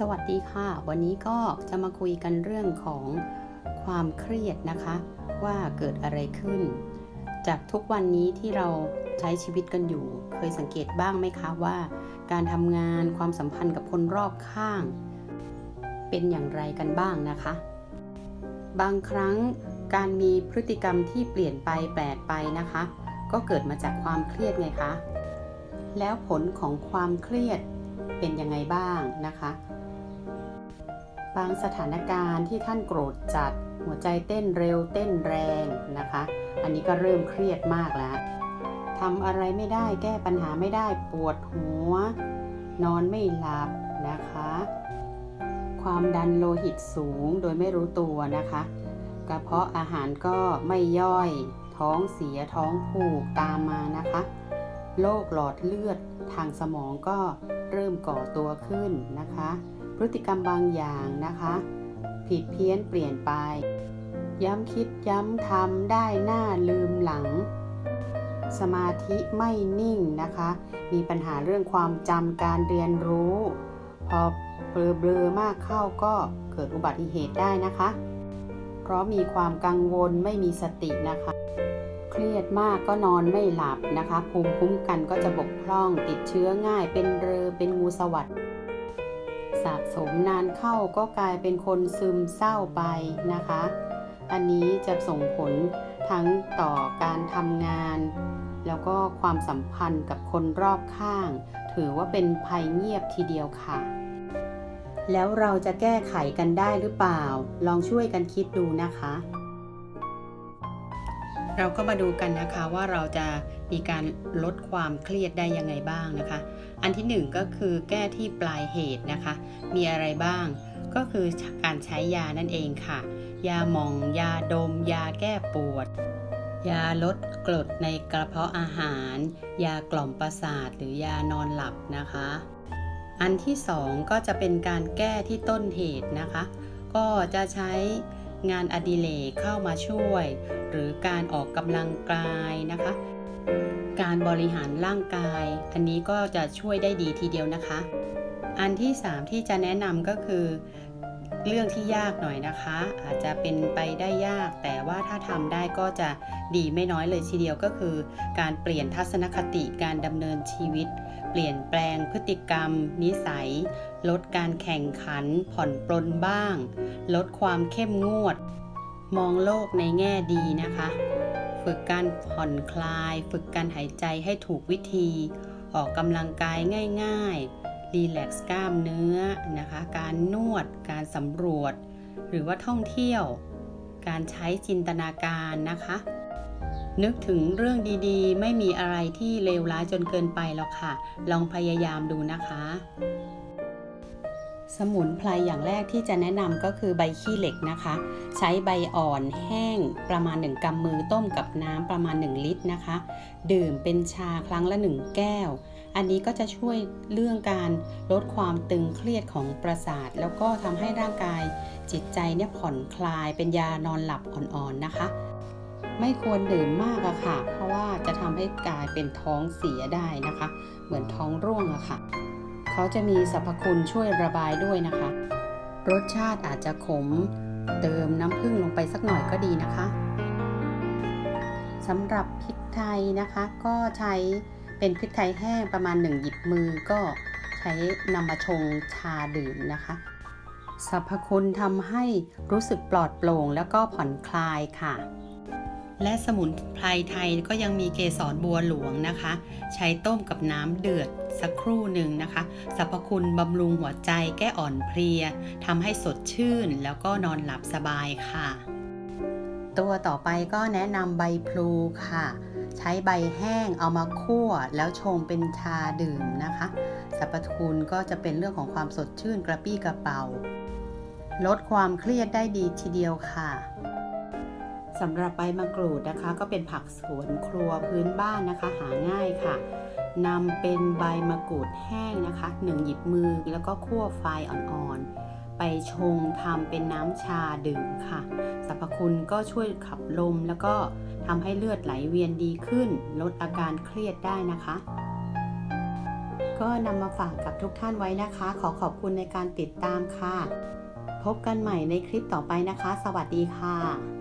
สวัสดีค่ะ วันนี้ก็จะมาคุยกันเรื่องของความเครียดนะคะ ว่าเกิดอะไรขึ้น จากทุกวันนี้ที่เราใช้ชีวิตกันอยู่ เคยสังเกตบ้างไหมคะว่า การทำงานความสัมพันธ์กับคนรอบข้าง เป็นอย่างไรกันบ้างนะคะ บางครั้งการมีพฤติกรรมที่เปลี่ยนไปแปลกไปนะคะ ก็เกิดมาจากความเครียดไงคะ แล้วผลของความเครียดเป็นยังไงบ้างนะคะ บางสถานการณ์ที่ท่านโกรธจัด หัวใจเต้นเร็วเต้นแรงนะคะ อันนี้ก็เริ่มเครียดมากแล้วทำอะไรไม่ได้แก้ปัญหาไม่ได้ปวดหัว นอนไม่หลับนะคะ ความดันโลหิตสูงโดยไม่รู้ตัวนะคะ กระเพาะอาหารก็ไม่ย่อย ท้องเสียท้องผูกตามมานะคะโรคหลอดเลือดทางสมองก็เริ่มก่อตัวขึ้นนะคะ พฤติกรรมบางอย่างนะคะ ผิดเพี้ยนเปลี่ยนไป ย้ำคิดย้ำทำได้หน้าลืมหลัง สมาธิไม่นิ่งนะคะ มีปัญหาเรื่องความจำการเรียนรู้ พอเบลอๆมากเข้าก็เกิดอุบัติเหตุได้นะคะ เพราะมีความกังวลไม่มีสตินะคะเครียดมากก็นอนไม่หลับนะคะ ภูมิคุ้มกันก็จะบกพร่องติดเชื้อง่ายเป็นเรอเป็นงูสวัสด สะสมนานเข้าก็กลายเป็นคนซึมเศร้าไปนะคะ อันนี้จะส่งผลทั้งต่อการทำงาน แล้วก็ความสัมพันธ์กับคนรอบข้าง ถือว่าเป็นภัยเงียบทีเดียวค่ะ แล้วเราจะแก้ไขกันได้หรือเปล่า ลองช่วยกันคิดดูนะคะ เราก็มาดูกันนะคะว่าเราจะมีการลดความเครียดได้ยังไงบ้างนะคะ อันที่หนึ่งก็คือแก้ที่ปลายเหตุนะคะ มีอะไรบ้าง ก็คือการใช้ยานั่นเองค่ะ ยาหมอง ยาดม ยาแก้ปวด ยาลดกรดในกระเพาะอาหาร ยากล่อมประสาทหรือยานอนหลับนะคะ อันที่สองก็จะเป็นการแก้ที่ต้นเหตุนะคะ ก็จะใช้ งานอดิเรกเข้ามาช่วย หรือการออกกำลังกายนะคะ การบริหารร่างกาย อันนี้ก็จะช่วยได้ดีทีเดียวนะคะ อันที่ 3 ที่จะแนะนำก็คือ เรื่องที่ยากหน่อยนะคะ อาจจะเป็นไปได้ยาก แต่ว่าถ้าทำได้ก็จะดีไม่น้อยเลยทีเดียวก็คือ การเปลี่ยนทัศนคติการดำเนินชีวิต เปลี่ยนแปลงพฤติกรรม นิสัย ลดการแข่งขัน ผ่อนปลนบ้าง ลดความเข้มงวด มองโลกในแง่ดีนะคะ ฝึกการผ่อนคลาย ฝึกการหายใจให้ถูกวิธี ออกกำลังกายง่าย ๆ รีแลกซ์กล้ามเนื้อนะคะ การนวด การสำรวจ หรือว่าท่องเที่ยว การใช้จินตนาการนะคะ นึกถึงเรื่องดีๆ ไม่มีอะไรที่เลวร้ายจนเกินไปหรอกค่ะ ลองพยายามดูนะคะ สมุนไพรอย่างแรกที่จะแนะนำก็คือใบขี้เหล็กนะคะ ใช้ใบอ่อนแห้งประมาณ 1กำมือต้มกับน้ำประมาณ 1 ลิตรนะคะ ดื่มเป็นชาครั้งละ 1 แก้ว อันนี้ก็จะช่วยเรื่องการลดความตึงเครียดของประสาท แล้วก็ทำให้ร่างกายจิตใจเนี่ยผ่อนคลายเป็นยานอนหลับอ่อนๆนะคะ ไม่ควรดื่มมากอะค่ะ เพราะว่าจะทำให้กลายเป็นท้องเสียได้นะคะ เหมือนท้องร่วงอะค่ะ เขาจะมีสรรพคุณช่วยระบายด้วยนะคะ รสชาติอาจจะขม เติมน้ำผึ้งลงไปสักหน่อยก็ดีนะคะสำหรับพริกไทยนะคะ ก็ใช้เป็นพริกไทยแห้งประมาณ 1 หยิบมือก็ใช้นำมาชงชาดื่มนะคะสรรพคุณทำให้รู้สึกปลอดโปร่งแล้วก็ผ่อนคลายค่ะ และสมุนไพรไทยก็ยังมีเกสรบัวหลวงนะคะ ใช้ต้มกับน้ำเดือดสักครู่หนึ่งนะคะสรรพคุณบำรุงหัวใจแก้อ่อนเพลียทำให้สดชื่นแล้วก็นอนหลับสบายค่ะ ตัวต่อไปก็แนะนำใบพลูค่ะ ใช้ใบแห้งเอามาคั่วแล้วชงเป็นชาดื่มนะคะสรรพคุณก็จะเป็นเรื่องของความสดชื่นกระปี้กระเป๋า ลดความเครียดได้ดีทีเดียวค่ะ สำหรับใบมะกรูดนะคะ ก็เป็นผักสวนครัวพื้นบ้านนะคะ หาง่ายค่ะนำเป็นใบมะกรูดแห้งนะคะหนึ่งหยิบมือแล้วก็คั่วไฟอ่อนๆ ไปชงทำเป็นน้ำชาดื่มค่ะสรรพคุณก็ช่วยขับลมแล้วก็ทำให้เลือดไหลเวียนดีขึ้น ลดอาการเครียดได้นะคะ ก็นำมาฝากกับทุกท่านไว้นะคะ ขอขอบคุณในการติดตามค่ะ พบกันใหม่ในคลิปต่อไปนะคะ สวัสดีค่ะ